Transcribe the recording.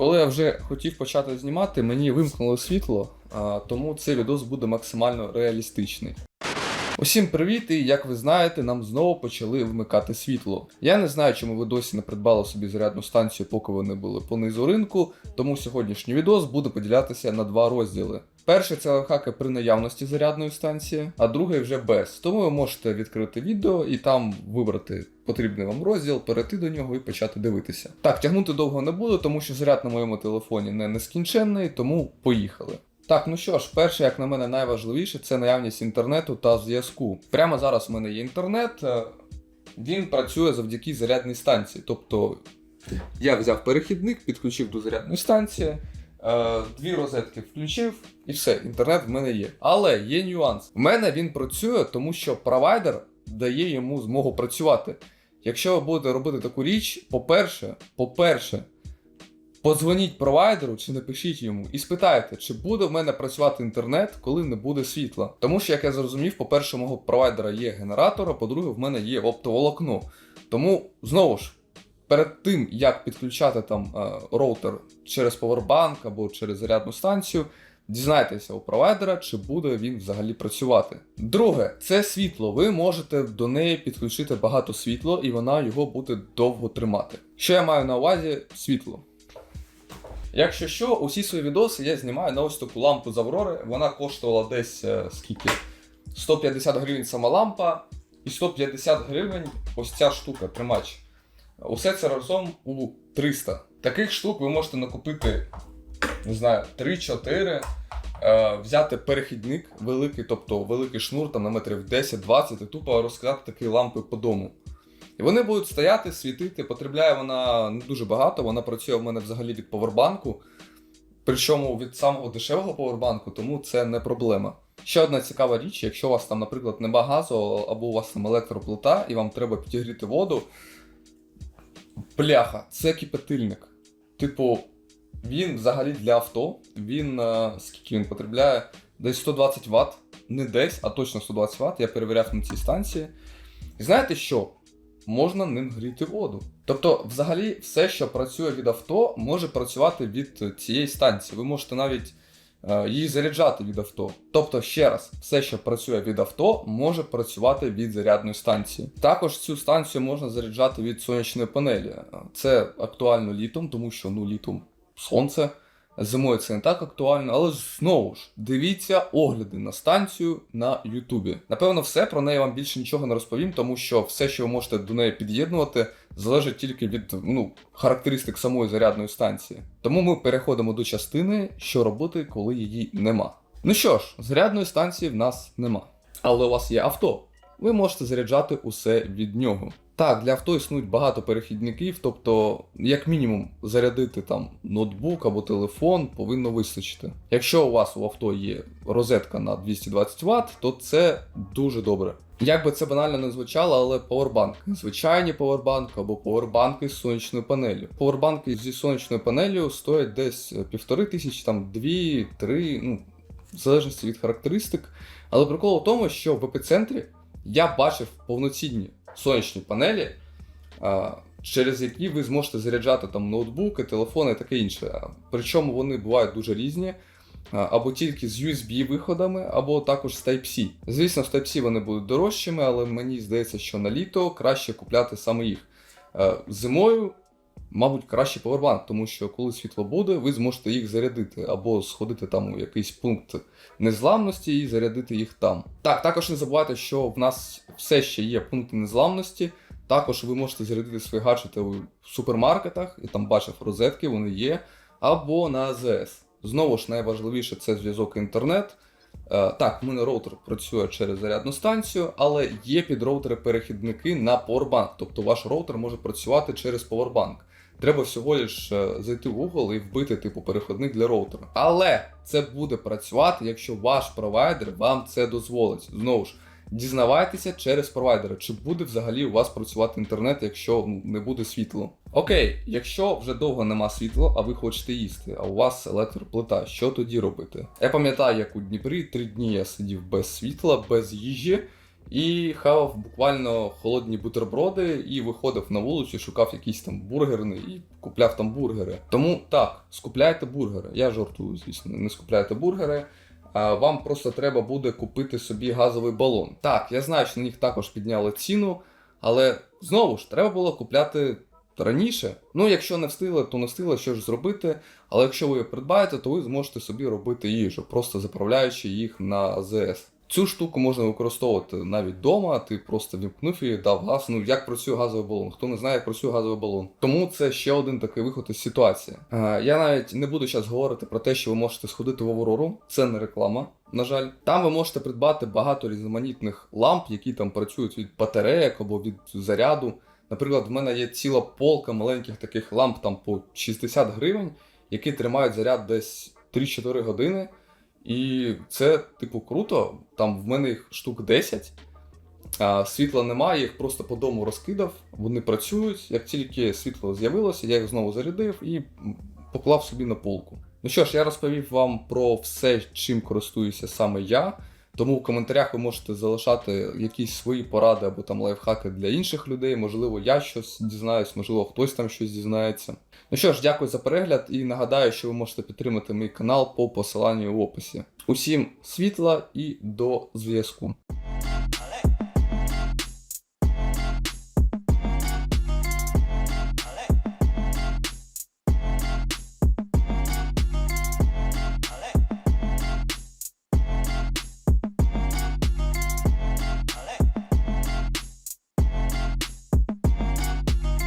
Коли я вже хотів почати знімати, мені вимкнуло світло, тому цей відос буде максимально реалістичний. Усім привіт! І як ви знаєте, нам знову почали вмикати світло. Я не знаю, чому ви досі не придбали собі зарядну станцію, поки вони були понизу ринку, тому сьогоднішній відос буде поділятися на два розділи. Перший це лайфхаки при наявності зарядної станції, а другий вже без. Тому ви можете відкрити відео і там вибрати потрібний вам розділ, перейти до нього і почати дивитися. Так, тягнути довго не буду, тому що заряд на моєму телефоні не нескінченний, тому поїхали. Так, ну що ж, перше, як на мене, найважливіше це наявність інтернету та зв'язку. Прямо зараз у мене є інтернет, е, він працює завдяки зарядній станції. Тобто я взяв перехідник, підключив до зарядної станції, дві розетки включив, і все, інтернет в мене є. Але є нюанс. В мене він працює, тому що провайдер дає йому змогу працювати. Якщо ви будете робити таку річ, по-перше, по-перше, Подзвоніть провайдеру чи напишіть йому і спитайте, чи буде в мене працювати інтернет, коли не буде світла. Тому що, як я зрозумів, по-перше, мого провайдера є генератор, а по-друге, в мене є оптоволокно. Тому знову ж, перед тим як підключати там е, роутер через повербанк або через зарядну станцію, дізнайтеся у провайдера, чи буде він взагалі працювати. Друге, це світло. Ви можете до неї підключити багато світла, і вона його буде довго тримати. Що я маю на увазі? Світло. Якщо що, усі свої відоси я знімаю на ось таку лампу з Аврори. Вона коштувала десь е, скільки? 150 гривень сама лампа і 150 гривень ось ця штука, тримач. Усе це разом у 300. Таких штук ви можете накупити, не знаю, 3-4. Е, взяти перехідник великий, тобто великий шнур там на метрів 10-20 і тупо розкидати такі лампи по дому. І вони будуть стояти, світити. Потребляє вона не дуже багато. Вона працює в мене взагалі від повербанку. Причому від самого дешевого повербанку, тому це не проблема. Ще одна цікава річ, якщо у вас там, наприклад, нема газу, або у вас там електроплита, і вам треба підігріти воду. Бляха, це кипятильник. Типу, він взагалі для авто. Він е, скільки він потребляє? Десь 120 Вт. Не десь, а точно 120 Вт. Я перевіряв на цій станції. І знаєте що? можна ним гріти воду. Тобто, взагалі, все, що працює від авто, може працювати від цієї станції. Ви можете навіть е, її заряджати від авто. Тобто, ще раз, все, що працює від авто, може працювати від зарядної станції. Також цю станцію можна заряджати від сонячної панелі. Це актуально літом, тому що ну літом сонце. Зимою це не так актуально, але знову ж дивіться огляди на станцію на Ютубі. Напевно, все про неї вам більше нічого не розповім, тому що все, що ви можете до неї під'єднувати, залежить тільки від ну, характеристик самої зарядної станції. Тому ми переходимо до частини, що робити, коли її нема. Ну що ж, зарядної станції в нас нема. Але у вас є авто. Ви можете заряджати усе від нього. Так, для авто існують багато перехідників, тобто, як мінімум, зарядити там ноутбук або телефон повинно вистачити. Якщо у вас у авто є розетка на 220 Вт, то це дуже добре. Як би це банально не звучало, але повербанк. Звичайні повербанки або повербанки з сонячною панелью. Повербанки зі сонячною панелью стоять десь півтори тисячі, там дві, три, ну, в залежності від характеристик. Але прикол у тому, що в епіцентрі я бачив повноцінні сонячні панелі, через які ви зможете заряджати там ноутбуки, телефони і таке інше. Причому вони бувають дуже різні. Або тільки з USB-виходами, або також з Type-C. Звісно, з Type-C вони будуть дорожчими, але мені здається, що на літо краще купляти саме їх. Зимою, мабуть, краще повербанк, тому що коли світло буде, ви зможете їх зарядити, або сходити там у якийсь пункт незламності і зарядити їх там. Так, також не забувайте, що в нас все ще є пункти незламності. Також ви можете зарядити свої гаджети у супермаркетах, і там бачив розетки, вони є, або на АЗС. Знову ж найважливіше це зв'язок інтернет. Е, Так, в мене роутер працює через зарядну станцію, але є підроутери-перехідники на Powerbank. Тобто ваш роутер може працювати через Powerbank. Треба всього лиш е, зайти в Google і вбити типу переходник для роутера. Але це буде працювати, якщо ваш провайдер вам це дозволить. Знову ж, дізнавайтеся через провайдера, чи буде взагалі у вас працювати інтернет, якщо не буде світла. Окей, якщо вже довго нема світла, а ви хочете їсти, а у вас електроплита, що тоді робити? Я пам'ятаю, як у Дніпрі три дні я сидів без світла, без їжі. І хавав буквально холодні бутерброди і виходив на вулицю, шукав якийсь там бургерний і купляв там бургери. Тому так, скупляйте бургери. Я жартую, звісно, не скупляйте бургери. Вам просто треба буде купити собі газовий балон. Так, я знаю, що на них також підняли ціну, але знову ж треба було купляти раніше. Ну, якщо не встигли, то не встигли, що ж зробити. Але якщо ви придбаєте, то ви зможете собі робити їжу, просто заправляючи їх на АЗС. Цю штуку можна використовувати навіть вдома, ти просто вімкнув її, дав газ. Ну як працює газовий балон? Хто не знає, як працює газовий балон. Тому це ще один такий виход із ситуації. Е, я навіть не буду зараз говорити про те, що ви можете сходити в Аврору. Це не реклама. На жаль, там ви можете придбати багато різноманітних ламп, які там працюють від батареїк або від заряду. Наприклад, в мене є ціла полка маленьких таких ламп там по 60 гривень, які тримають заряд десь 3-4 години. І це, типу, круто. Там в мене їх штук 10. А, світла немає, їх просто по дому розкидав, вони працюють. Як тільки світло з'явилося, я їх знову зарядив і поклав собі на полку. Ну що ж, я розповів вам про все, чим користуюся саме я. Тому в коментарях ви можете залишати якісь свої поради або там лайфхаки для інших людей. Можливо, я щось дізнаюсь, можливо, хтось там щось дізнається. Ну що ж, дякую за перегляд і нагадаю, що ви можете підтримати мій канал по посиланню в описі. Усім світла і до зв'язку.